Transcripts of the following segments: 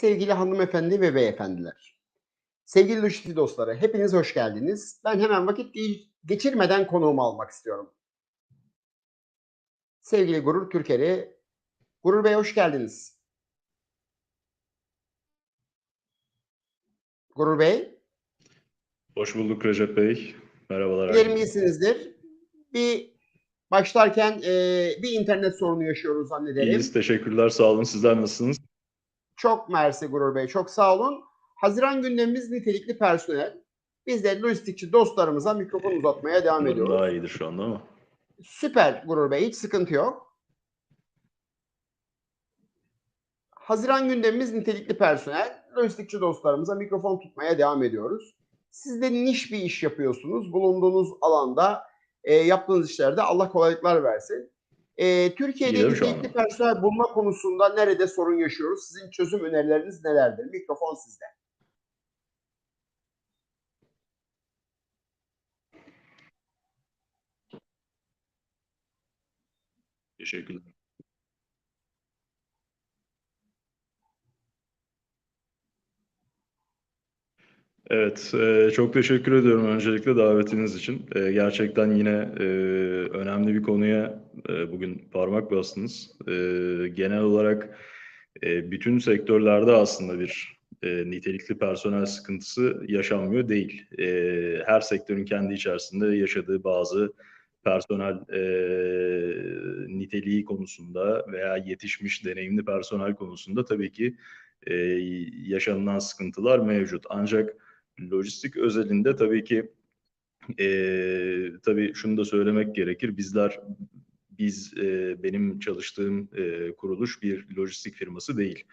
Sevgili hanımefendi ve beyefendiler. Sevgili Lojistik dostları, hepiniz hoş geldiniz. Ben hemen vakit ge- geçirmeden konuğumu almak istiyorum. Sevgili Gurur Türker'i, Gurur Bey hoş geldiniz. Gurur Bey, Hoş bulduk Recep Bey. Merhabalar. dilerim iyisinizdir. Bir başlarken eee, bir internet sorunu yaşıyoruz zannederim. İyiyiz. Teşekkürler. Sağ olun. Sizler nasılsınız? Çok mersi Gurur Bey, çok sağ olun. Haziran gündemimiz nitelikli personel. Biz de lojistikçi dostlarımıza mikrofon uzatmaya devam Umarım ediyoruz. Daha iyidir şu anda ama. Süper Gurur Bey, hiç sıkıntı yok. Haziran gündemimiz nitelikli personel. Lojistikçi dostlarımıza mikrofon tutmaya devam ediyoruz. Siz de niş bir iş yapıyorsunuz. Bulunduğunuz alanda e, yaptığınız işlerde Allah kolaylıklar versin. E, Türkiye'de nitelikli personel bulma konusunda nerede sorun yaşıyoruz? Sizin çözüm önerileriniz nelerdir? Mikrofon sizde. Teşekkürler. Evet, e, çok teşekkür ediyorum öncelikle davetiniz için. E, gerçekten yine e, önemli bir konuya bugün parmak bastınız. Genel olarak bütün sektörlerde aslında bir nitelikli personel sıkıntısı yaşanmıyor değil. Her sektörün kendi içerisinde yaşadığı bazı personel e, niteliği konusunda veya yetişmiş deneyimli personel konusunda tabii ki e, yaşanılan sıkıntılar mevcut. Ancak lojistik özelinde tabii ki e, tabii şunu da söylemek gerekir. Bizler biz e, benim çalıştığım e, kuruluş bir lojistik firması değil.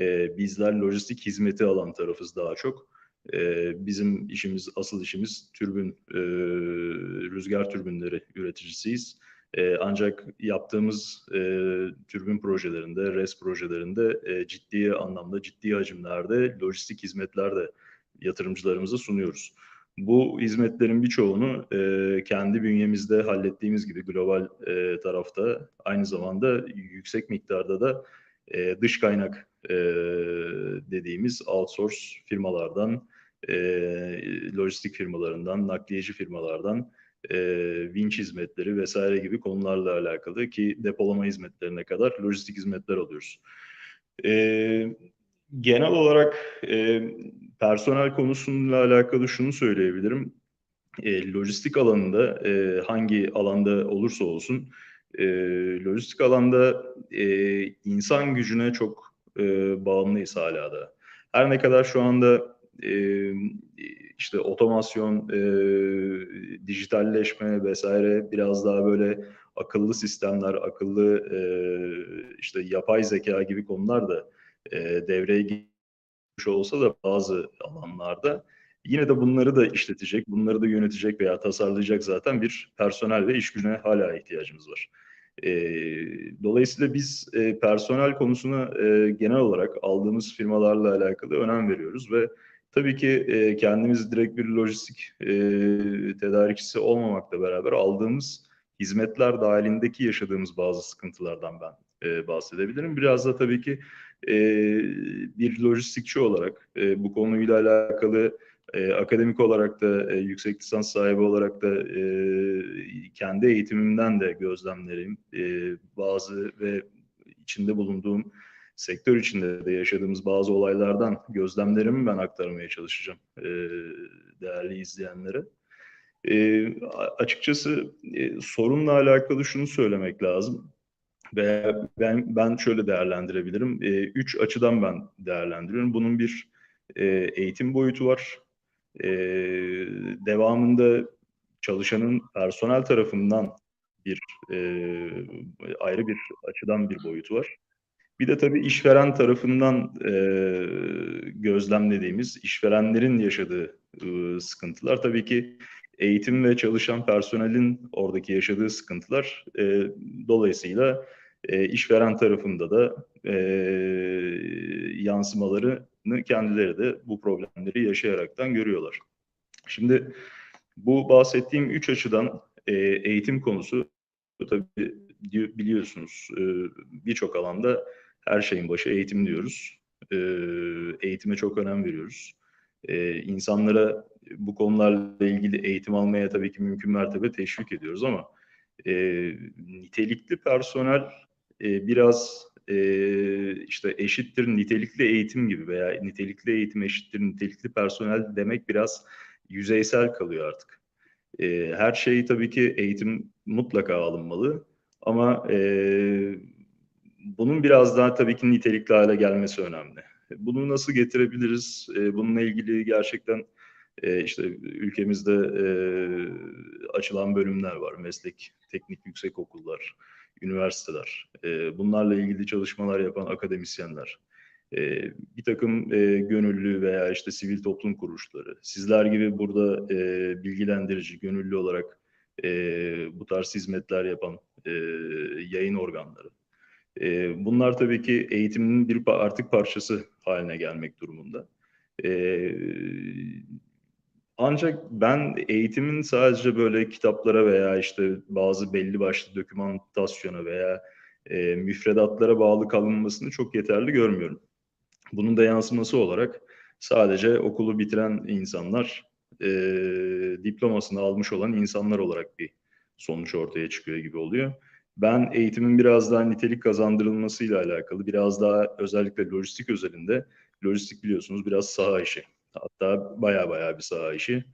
E, bizler lojistik hizmeti alan tarafız daha çok. E, bizim işimiz, asıl işimiz türbün, e, rüzgar türbünleri üreticisiyiz. E, ancak yaptığımız e, türbün projelerinde, RES projelerinde e, ciddi anlamda, ciddi hacimlerde lojistik hizmetler de yatırımcılarımıza sunuyoruz. Bu hizmetlerin birçoğunu e, kendi bünyemizde hallettiğimiz gibi global e, tarafta aynı zamanda yüksek miktarda da e, dış kaynak e, dediğimiz outsource firmalardan, e, lojistik firmalarından, nakliyeci firmalardan, e, vinç hizmetleri vesaire gibi konularla alakalı ki depolama hizmetlerine kadar lojistik hizmetler alıyoruz. E, genel olarak e, personel konusuyla alakalı şunu söyleyebilirim. E, lojistik alanında e, hangi alanda olursa olsun e, lojistik alanda e, insan gücüne çok e, bağımlıyız hala da. Her ne kadar şu anda e, işte otomasyon, e, dijitalleşme vesaire biraz daha böyle akıllı sistemler, akıllı e, işte yapay zeka gibi konular da e, devreye girmiş olsa da bazı alanlarda yine de bunları da işletecek, bunları da yönetecek veya tasarlayacak zaten bir personel ve iş gücüne hala ihtiyacımız var. E, dolayısıyla biz e, personel konusuna e, genel olarak aldığımız firmalarla alakalı önem veriyoruz ve tabii ki e, kendimiz direkt bir lojistik e, tedarikçisi olmamakla beraber aldığımız hizmetler dahilindeki yaşadığımız bazı sıkıntılardan ben e, bahsedebilirim. Biraz da tabii ki e, bir lojistikçi olarak e, bu konuyla alakalı e, akademik olarak da e, yüksek lisans sahibi olarak da e, kendi eğitimimden de gözlemlerim e, bazı ve içinde bulunduğum sektör içinde de yaşadığımız bazı olaylardan gözlemlerimi ben aktarmaya çalışacağım e, değerli izleyenlere. E, açıkçası e, sorunla alakalı şunu söylemek lazım. Ve ben ben şöyle değerlendirebilirim. E, üç açıdan ben değerlendiriyorum. Bunun bir e, eğitim boyutu var. E, devamında çalışanın personel tarafından bir e, ayrı bir açıdan bir boyutu var. Bir de tabii işveren tarafından e, gözlemlediğimiz, işverenlerin yaşadığı e, sıkıntılar tabii ki eğitim ve çalışan personelin oradaki yaşadığı sıkıntılar e, dolayısıyla e, işveren tarafında da e, yansımalarını kendileri de bu problemleri yaşayaraktan görüyorlar. Şimdi bu bahsettiğim üç açıdan e, eğitim konusu tabii biliyorsunuz e, birçok alanda her şeyin başı eğitim diyoruz. E, eğitime çok önem veriyoruz. E, insanlara bu konularla ilgili eğitim almaya tabii ki mümkün mertebe teşvik ediyoruz ama e, nitelikli personel e, biraz e, işte eşittir nitelikli eğitim gibi veya nitelikli eğitim eşittir nitelikli personel demek biraz yüzeysel kalıyor artık. E, her şey tabii ki eğitim mutlaka alınmalı ama e, bunun biraz daha tabii ki nitelikli hale gelmesi önemli. Bunu nasıl getirebiliriz? E, bununla ilgili gerçekten e, işte ülkemizde e, açılan bölümler var. Meslek, teknik yüksek okullar, üniversiteler. E, bunlarla ilgili çalışmalar yapan akademisyenler. E, bir takım e, gönüllü veya işte sivil toplum kuruluşları. Sizler gibi burada e, bilgilendirici, gönüllü olarak e, bu tarz hizmetler yapan e, yayın organları. E, bunlar tabii ki eğitimin bir artık parçası haline gelmek durumunda. E, ancak ben eğitimin sadece böyle kitaplara veya işte bazı belli başlı dokümantasyona veya e, müfredatlara bağlı kalınmasını çok yeterli görmüyorum. Bunun da yansıması olarak sadece okulu bitiren insanlar, e, diplomasını almış olan insanlar olarak bir sonuç ortaya çıkıyor gibi oluyor. Ben eğitimin biraz daha nitelik kazandırılmasıyla alakalı, biraz daha özellikle lojistik özelinde, lojistik biliyorsunuz biraz saha işi. Hatta baya baya bir saha işi.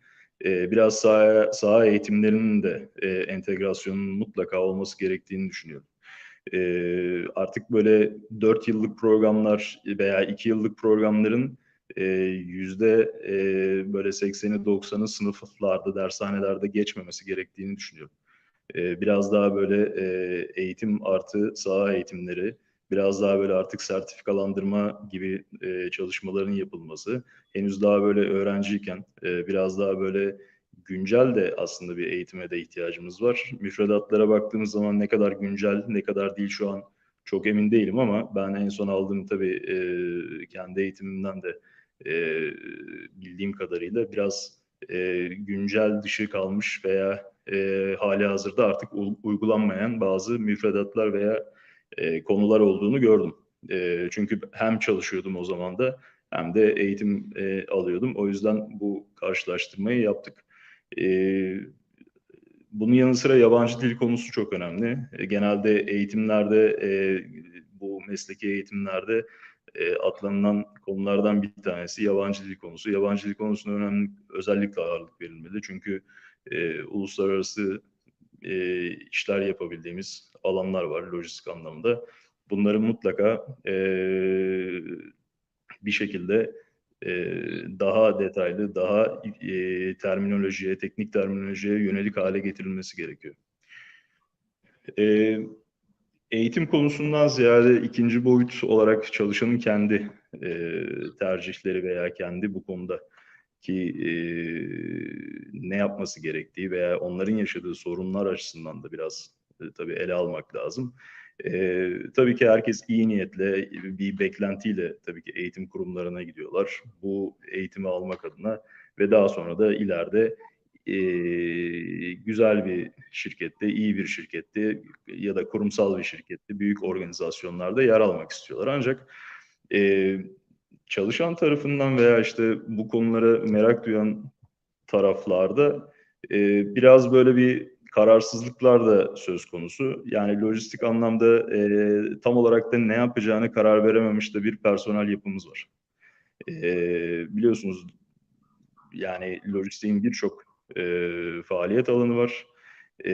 Ee, biraz saha, saha eğitimlerinin de e, entegrasyonun mutlaka olması gerektiğini düşünüyorum. Ee, artık böyle 4 yıllık programlar veya 2 yıllık programların e, yüzde e, böyle 80'i 90'ı sınıflarda, dershanelerde geçmemesi gerektiğini düşünüyorum. E, biraz daha böyle e, eğitim artı saha eğitimleri, biraz daha böyle artık sertifikalandırma gibi e, çalışmaların yapılması, henüz daha böyle öğrenciyken e, biraz daha böyle güncel de aslında bir eğitime de ihtiyacımız var. Müfredatlara baktığımız zaman ne kadar güncel, ne kadar değil şu an çok emin değilim ama ben en son aldığım tabii e, kendi eğitimimden de e, bildiğim kadarıyla biraz e, güncel dışı kalmış veya e, hali hazırda artık uygulanmayan bazı müfredatlar veya e, konular olduğunu gördüm. E, çünkü hem çalışıyordum o zaman da hem de eğitim e, alıyordum. O yüzden bu karşılaştırmayı yaptık. E, bunun yanı sıra yabancı dil konusu çok önemli. E, genelde eğitimlerde, e, bu mesleki eğitimlerde e, atlanılan konulardan bir tanesi yabancı dil konusu. Yabancı dil konusuna önemli özellikle ağırlık verilmeli. Çünkü e, uluslararası e, işler yapabildiğimiz alanlar var lojistik anlamda. Bunları mutlaka e, bir şekilde e, daha detaylı, daha e, terminolojiye, teknik terminolojiye yönelik hale getirilmesi gerekiyor. E, eğitim konusundan ziyade ikinci boyut olarak çalışanın kendi e, tercihleri veya kendi bu konuda ki e, ne yapması gerektiği veya onların yaşadığı sorunlar açısından da biraz e, tabii ele almak lazım. E, tabii ki herkes iyi niyetle, bir beklentiyle tabii ki eğitim kurumlarına gidiyorlar. Bu eğitimi almak adına ve daha sonra da ileride e, güzel bir şirkette, iyi bir şirkette ya da kurumsal bir şirkette, büyük organizasyonlarda yer almak istiyorlar. Ancak e, çalışan tarafından veya işte bu konulara merak duyan taraflarda e, biraz böyle bir kararsızlıklar da söz konusu. Yani lojistik anlamda e, tam olarak da ne yapacağını karar verememiş de bir personel yapımız var. E, biliyorsunuz yani lojistiğin birçok e, faaliyet alanı var. E,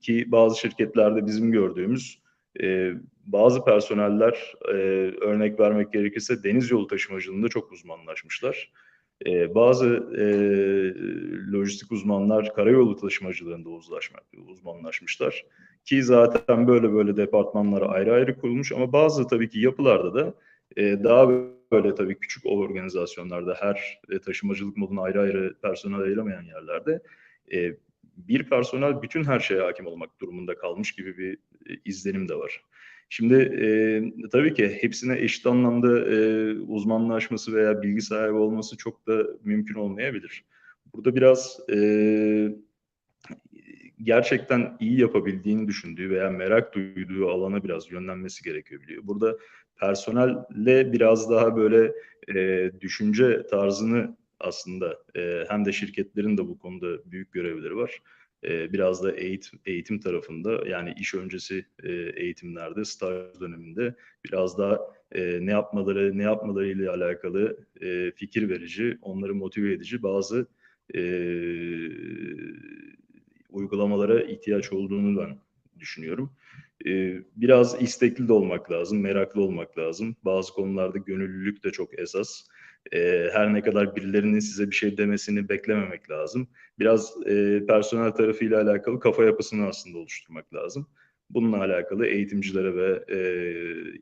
ki bazı şirketlerde bizim gördüğümüz e, bazı personeller e, örnek vermek gerekirse deniz yolu taşımacılığında çok uzmanlaşmışlar. E, bazı e, lojistik uzmanlar karayolu taşımacılığında uzlaşma, uzmanlaşmışlar. Ki zaten böyle böyle departmanlara ayrı ayrı kurulmuş ama bazı tabii ki yapılarda da e, daha böyle tabii küçük organizasyonlarda her e, taşımacılık moduna ayrı ayrı personel ayıramayan yerlerde e, bir personel bütün her şeye hakim olmak durumunda kalmış gibi bir e, izlenim de var. Şimdi e, tabii ki hepsine eşit anlamda e, uzmanlaşması veya bilgi sahibi olması çok da mümkün olmayabilir. Burada biraz e, gerçekten iyi yapabildiğini düşündüğü veya merak duyduğu alana biraz yönlenmesi gerekiyor biliyor. Burada personelle biraz daha böyle e, düşünce tarzını aslında e, hem de şirketlerin de bu konuda büyük görevleri var. E, biraz da eğitim, eğitim tarafında yani iş öncesi e, eğitimlerde, staj döneminde biraz daha e, ne yapmaları, ne yapmaları ile alakalı e, fikir verici, onları motive edici bazı e, uygulamalara ihtiyaç olduğunu ben düşünüyorum. Ee, biraz istekli de olmak lazım, meraklı olmak lazım. Bazı konularda gönüllülük de çok esas. Ee, her ne kadar birilerinin size bir şey demesini beklememek lazım. Biraz e, personel tarafıyla alakalı kafa yapısını aslında oluşturmak lazım. Bununla alakalı eğitimcilere ve e,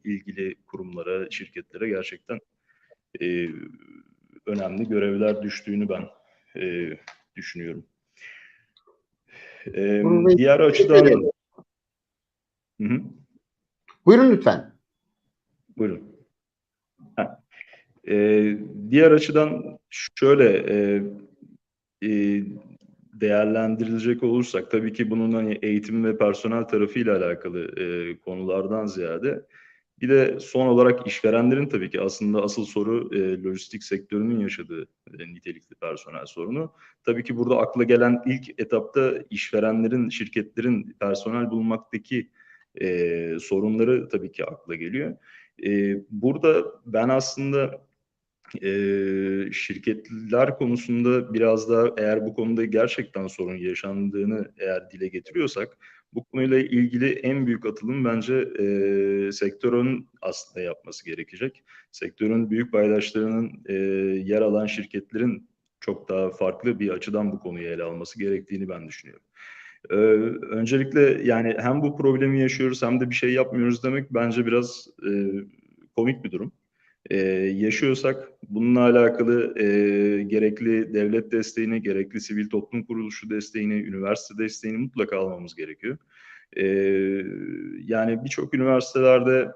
ilgili kurumlara, şirketlere gerçekten e, önemli görevler düştüğünü ben e, düşünüyorum. E, diğer teşekkür açıdan. Hı hı. Buyurun lütfen. Buyurun. Ha. Ee, diğer açıdan şöyle e, e, değerlendirilecek olursak tabii ki bunun hani eğitim ve personel tarafıyla alakalı e, konulardan ziyade bir de son olarak işverenlerin tabii ki aslında asıl soru e, lojistik sektörünün yaşadığı e, nitelikli personel sorunu. Tabii ki burada akla gelen ilk etapta işverenlerin, şirketlerin personel bulmaktaki e, sorunları tabii ki akla geliyor. E, burada ben aslında e, şirketler konusunda biraz da eğer bu konuda gerçekten sorun yaşandığını eğer dile getiriyorsak bu konuyla ilgili en büyük atılım bence e, sektörün aslında yapması gerekecek. Sektörün büyük paydaşlarının e, yer alan şirketlerin çok daha farklı bir açıdan bu konuyu ele alması gerektiğini ben düşünüyorum. Ee, öncelikle yani hem bu problemi yaşıyoruz hem de bir şey yapmıyoruz demek bence biraz e, komik bir durum. Ee, yaşıyorsak bununla alakalı e, gerekli devlet desteğini, gerekli sivil toplum kuruluşu desteğini, üniversite desteğini mutlaka almamız gerekiyor. Ee, yani birçok üniversitelerde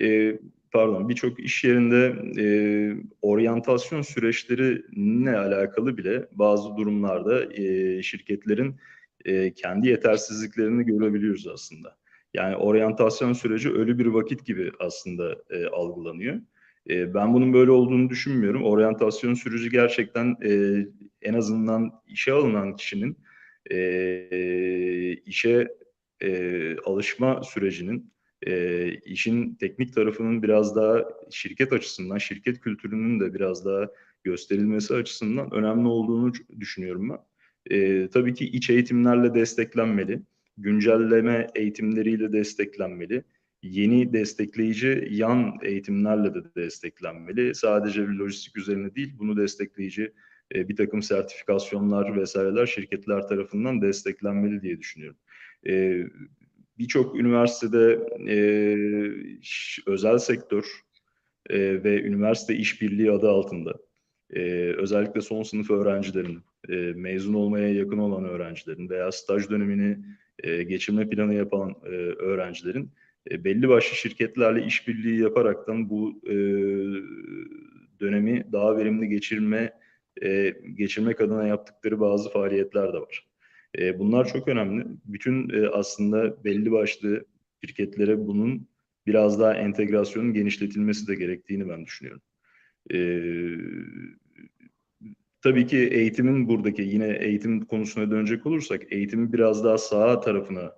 e, pardon birçok iş yerinde e, oryantasyon süreçleriyle alakalı bile bazı durumlarda e, şirketlerin e, kendi yetersizliklerini görebiliyoruz aslında. Yani oryantasyon süreci ölü bir vakit gibi aslında e, algılanıyor. E, ben bunun böyle olduğunu düşünmüyorum. Oryantasyon süreci gerçekten e, en azından işe alınan kişinin e, işe e, alışma sürecinin e, işin teknik tarafının biraz daha şirket açısından, şirket kültürünün de biraz daha gösterilmesi açısından önemli olduğunu düşünüyorum ben. E, tabii ki iç eğitimlerle desteklenmeli, güncelleme eğitimleriyle desteklenmeli, yeni destekleyici yan eğitimlerle de desteklenmeli. Sadece bir lojistik üzerine değil, bunu destekleyici e, bir takım sertifikasyonlar vesaireler şirketler tarafından desteklenmeli diye düşünüyorum. E, Birçok üniversitede e, özel sektör ve üniversite işbirliği adı altında özellikle son sınıf öğrencilerin, mezun olmaya yakın olan öğrencilerin veya staj dönemini geçirme planı yapan öğrencilerin e, belli başlı şirketlerle işbirliği yaparaktan bu e, dönemi daha verimli geçirme e, geçirmek adına yaptıkları bazı faaliyetler de var. E, bunlar çok önemli. Bütün e, aslında belli başlı şirketlere bunun biraz daha entegrasyonun genişletilmesi de gerektiğini ben düşünüyorum. E, tabii ki eğitimin buradaki yine eğitim konusuna dönecek olursak eğitimi biraz daha sağa tarafına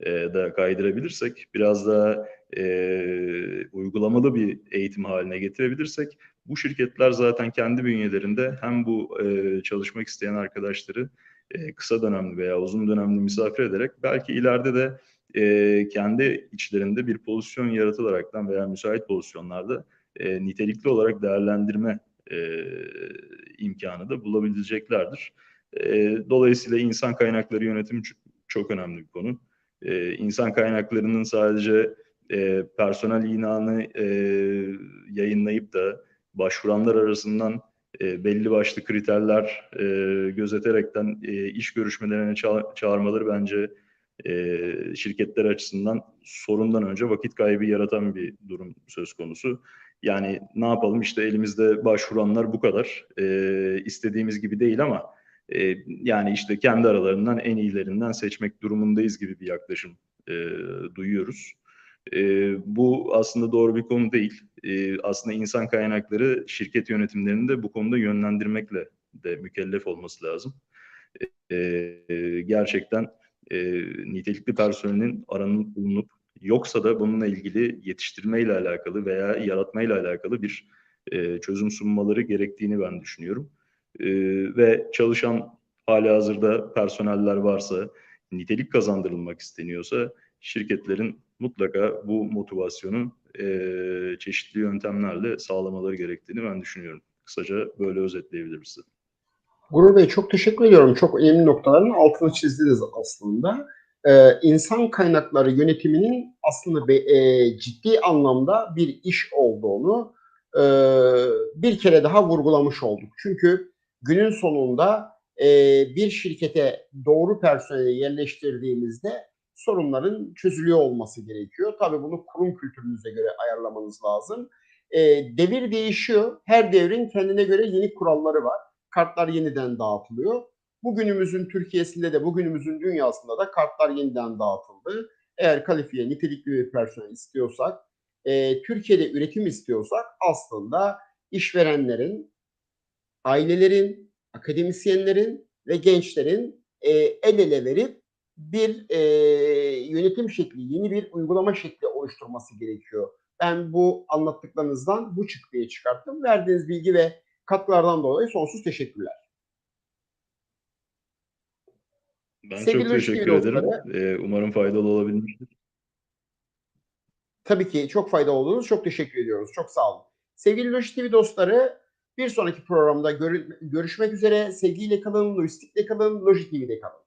e, da kaydırabilirsek, biraz daha e, uygulamalı bir eğitim haline getirebilirsek bu şirketler zaten kendi bünyelerinde hem bu e, çalışmak isteyen arkadaşları e, kısa dönemli veya uzun dönemli misafir ederek belki ileride de e, kendi içlerinde bir pozisyon yaratılaraktan veya müsait pozisyonlarda e, nitelikli olarak değerlendirme e, imkanı da bulabileceklerdir. E, dolayısıyla insan kaynakları yönetimi çok önemli bir konu. E, insan kaynaklarının sadece e, personel ilanı e, yayınlayıp da başvuranlar arasından e, belli başlı kriterler e, gözeterekten e, iş görüşmelerine ça- çağırmaları bence e, şirketler açısından sorundan önce vakit kaybı yaratan bir durum söz konusu. Yani ne yapalım işte elimizde başvuranlar bu kadar. E, istediğimiz gibi değil ama e, yani işte kendi aralarından en iyilerinden seçmek durumundayız gibi bir yaklaşım e, duyuyoruz. E, bu aslında doğru bir konu değil. E, aslında insan kaynakları şirket yönetimlerinde bu konuda yönlendirmekle de mükellef olması lazım. E, e, gerçekten e, nitelikli personelin aranıp bulunup yoksa da bununla ilgili yetiştirmeyle alakalı veya yaratmayla alakalı bir e, çözüm sunmaları gerektiğini ben düşünüyorum. E, ve çalışan hali hazırda personeller varsa, nitelik kazandırılmak isteniyorsa şirketlerin mutlaka bu motivasyonu e, çeşitli yöntemlerle sağlamaları gerektiğini ben düşünüyorum. Kısaca böyle özetleyebiliriz. Gurur Bey çok teşekkür ediyorum. Çok önemli noktaların altını çizdiniz aslında. Ee, insan kaynakları yönetiminin aslında be- e, ciddi anlamda bir iş olduğunu e, bir kere daha vurgulamış olduk. Çünkü günün sonunda e, bir şirkete doğru personeli yerleştirdiğimizde sorunların çözülüyor olması gerekiyor. Tabii bunu kurum kültürünüze göre ayarlamanız lazım. E, devir değişiyor. Her devrin kendine göre yeni kuralları var kartlar yeniden dağıtılıyor. Bugünümüzün Türkiye'sinde de bugünümüzün dünyasında da kartlar yeniden dağıtıldı. Eğer kalifiye, nitelikli bir personel istiyorsak, e, Türkiye'de üretim istiyorsak aslında işverenlerin, ailelerin, akademisyenlerin ve gençlerin e, el ele verip bir e, yönetim şekli, yeni bir uygulama şekli oluşturması gerekiyor. Ben bu anlattıklarınızdan bu çıktığı çıkarttım. Verdiğiniz bilgi ve katkılardan dolayı sonsuz teşekkürler. Ben Sevgili çok teşekkür ederim. dostları. E, umarım faydalı olabilmiştir. Tabii ki çok fayda oldunuz. Çok teşekkür ediyoruz. Çok sağ olun. Sevgili Lojik TV dostları bir sonraki programda görü- görüşmek üzere. Sevgiyle kalın, lojistikle kalın, Lojik TV'de kalın.